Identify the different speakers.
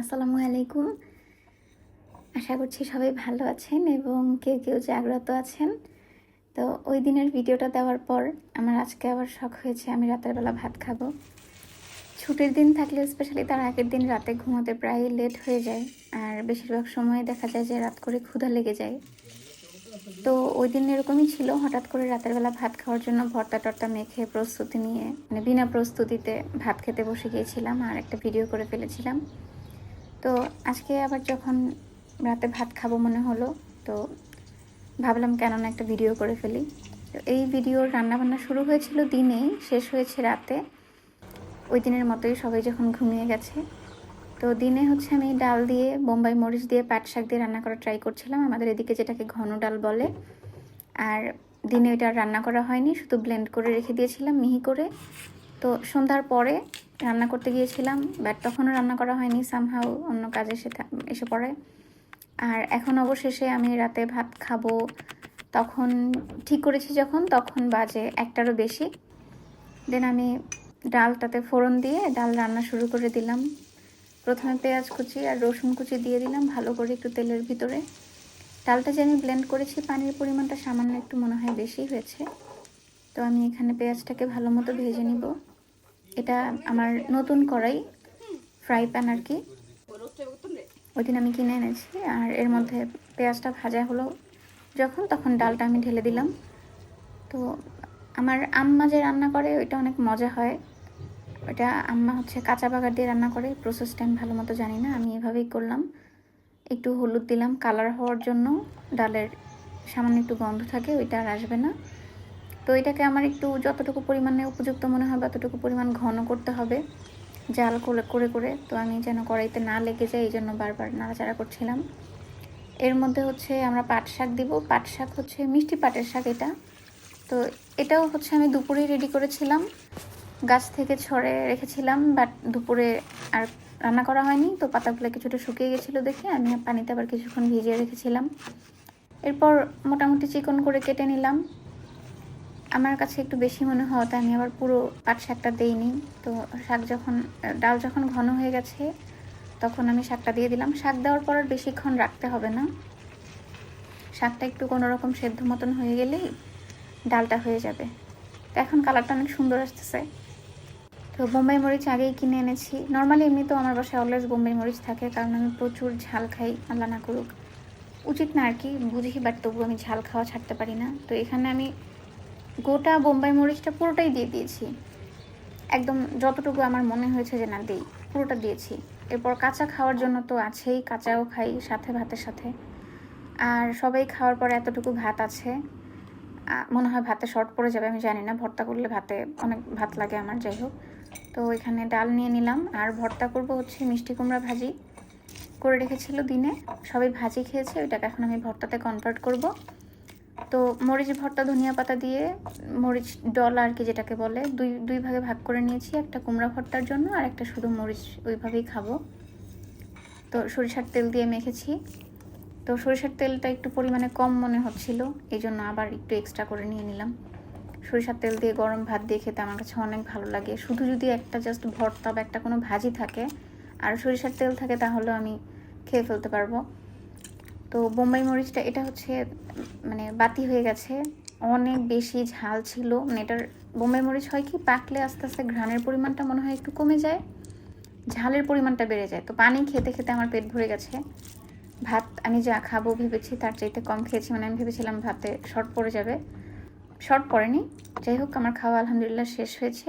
Speaker 1: আসসালামু আলাইকুম। আশা করছি সবাই ভালো আছেন এবং কেউ কেউ জাগ্রত আছেন। তো ওই দিনের ভিডিওটা দেওয়ার পর আমার আজকে আবার শখ হয়েছে, আমি রাতের বেলা ভাত খাব। ছুটির দিন থাকলে স্পেশালি তার আগের দিন রাতে ঘুমোতে প্রায় লেট হয়ে যায়। আর বেশিরভাগ সময় দেখা যায় যে রাত করে ক্ষুধা লেগে যায়। তো ওই দিন এরকমই ছিল, হঠাৎ করে রাতের বেলা ভাত খাওয়ার জন্য ভর্তা টর্তা মেখে প্রস্তুতি নিয়ে মানে বিনা প্রস্তুতিতে ভাত খেতে বসে গিয়েছিলাম আর একটা ভিডিও করে ফেলেছিলাম। তো আজকে আবার যখন রাতে ভাত খাব মনে হলো, তো ভাবলাম কেন না একটা ভিডিও করে ফেলি। তো এই ভিডিওর রান্নাবান্না শুরু হয়েছিল দিনেই শেষ হয়েছে রাতে। ওই দিনের মতোই সবাই যখন ঘুমিয়ে গেছে। তো দিনে হচ্ছে আমি ডাল দিয়ে, বোম্বাই মরিচ দিয়ে, পাট শাক দিয়ে রান্না করা ট্রাই করছিলাম। আমাদের এদিকে যেটাকে ঘন ডাল বলে। আর দিনে ওইটা রান্না করা হয়নি, শুধু ব্লেন্ড করে রেখে দিয়েছিলাম মিহি করে। তো সন্ধ্যার পরে রান্না করতে গিয়েছিলাম বাট তখনও রান্না করা হয়নি সামহাও অন্য কাজে এসে এসে পড়ে। আর এখন অবশেষে আমি রাতে ভাত খাব, তখন ঠিক করেছি যখন, তখন বাজে একটারও বেশি। দেন আমি ডালটাতে ফোড়ন দিয়ে ডাল রান্না শুরু করে দিলাম। প্রথমে পেঁয়াজ কুচি আর রসুন কুচি দিয়ে দিলাম ভালো করে একটু তেলের ভিতরে। ডালটা যে আমি ব্লেন্ড করেছি, পানির পরিমাণটা সামান্য একটু মনে হয় বেশি হয়েছে। তো আমি এখানে পেঁয়াজটাকে ভালো মতো ভেজে নিব। এটা আমার নতুন কড়াই, ফ্রাই প্যান আর কি। ওই দিন আমি কিনে এনেছি আর এর মধ্যে পেঁয়াজটা ভাজা হলো যখন, তখন ডালটা আমি ঢেলে দিলাম। তো আমার আম্মা যে রান্না করে, ওইটা অনেক মজা হয়। ওটা আম্মা হচ্ছে কাঁচা বাগার দিয়ে রান্না করে প্রসেসটা আমি ভালো মতো জানি না, আমি এভাবেই করলাম। একটু হলুদ দিলাম কালার হওয়ার জন্য ডালের সামান্য একটু গন্ধ থাকে, ওইটা আর আসবে না। তো এটাকে আমার একটু যতটুকু পরিমাণে উপযুক্ত মনে হবে ততটুকু পরিমাণ ঘন করতে হবে। জাল করে করে করে। তো আমি যেন কড়াইতে না লেগে যায়, এই জন্য বারবার নাড়াচাড়া করছিলাম। এর মধ্যে হচ্ছে আমরা পাট শাক দিব। পাট শাক হচ্ছে মিষ্টি পাটের শাক এটা। তো এটাও হচ্ছে আমি দুপুরেই রেডি করেছিলাম। গাছ থেকে ছড়ে রেখেছিলাম বাট দুপুরে আর রান্না করা হয়নি। তো পাতাগুলো কিছুটা শুকিয়ে গেছিল দেখে আমি পানিতে আবার কিছুক্ষণ ভিজিয়ে রেখেছিলাম। এরপর মোটামুটি চিকন করে কেটে নিলাম। আমার কাছে একটু বেশি মনে হওয়াতে আমি আবার পুরো পাট শাকটা দেইনি। তো শাক যখন, ডাল যখন ঘন হয়ে গেছে, তখন আমি শাকটা দিয়ে দিলাম। শাক দেওয়ার পর আর বেশিক্ষণ রাখতে হবে না। শাকটা একটু কোনো রকম সেদ্ধ মতন হয়ে গেলেই ডালটা হয়ে যাবে। তো এখন কালারটা অনেক সুন্দর আসতেছে। তো বোম্বাই মরিচ আগেই কিনে এনেছি। নর্মালি এমনি তো আমার বাসায় অলওয়েজ বোম্বাই মরিচ থাকে, কারণ আমি প্রচুর ঝাল খাই, আল্লাহ না করুক। উচিত না আর কি, বুঝি বাট তবু আমি ঝাল খাওয়া ছাড়তে পারি না। তো এখানে আমি গোটা বোম্বাই মরিচটা পুরোটাই দিয়ে দিয়েছি। একদম যতটুকু আমার মনে হয়েছে যে না, দিই, পুরোটা দিয়েছি। এরপর কাঁচা খাওয়ার জন্য তো আছেই, কাঁচাও খাই সাথে, ভাতের সাথে। আর সবাই খাওয়ার পরে এতটুকু ভাত আছে মনে হয় ভাতে শর্ট পড়ে যাবে, আমি জানি না, ভর্তা করলে ভাতে অনেক ভাত লাগে আমার, যাই হোক। তো এখানে ডাল নিয়ে নিলাম, আর ভর্তা করব হচ্ছে মিষ্টি কুমড়া ভাজি। করে রেখেছিল দিনে, সবাই ভাজি খেয়েছে, ওইটাকে এখন আমি ভর্তাতে কনভার্ট করব। তো মরিচ, ভর্তা, ধনিয়া পাতা দিয়ে মরিচ ডল আর কি যেটাকে বলে, দুই দুই ভাগে ভাগ করে নিয়েছি, একটা কুমড়া ভর্তার জন্য আর একটা শুধু মরিচ ওইভাবেই খাব। তো সরিষার তেল দিয়ে মেখেছি। তো সরিষার তেলটা একটু পরিমাণে কম মনে হচ্ছিল এই জন্য আবার একটু এক্সট্রা করে নিয়ে নিলাম। সরিষার তেল দিয়ে গরম ভাত দিয়ে খেতে আমার কাছে অনেক ভালো লাগে। শুধু যদি একটা জাস্ট ভর্তা বা একটা কোনো ভাজি থাকে, আর সরিষার তেল থাকে তাহলে আমি খেয়ে ফেলতে পারব। তো বোম্বাই মরিচটা, এটা হচ্ছে মানে বাতি হয়ে গেছে। অনেক বেশি ঝাল ছিল। মানে এটার, বোম্বাই মরিচ হয় কি, পাকলে আস্তে আস্তে ঘ্রাণের পরিমাণটা মনে হয় একটু কমে যায়, ঝালের পরিমাণটা বেড়ে যায়। তো পানি খেতে খেতে আমার পেট ভরে গেছে। ভাত আমি যা খাব ভেবেছি তার চাইতে কম খেয়েছি। মানে আমি ভেবেছিলাম ভাতে শর্ট পড়ে যাবে। শর্ট পড়েনি। যাই হোক, আমার খাওয়া আলহামদুলিল্লাহ শেষ হয়েছে।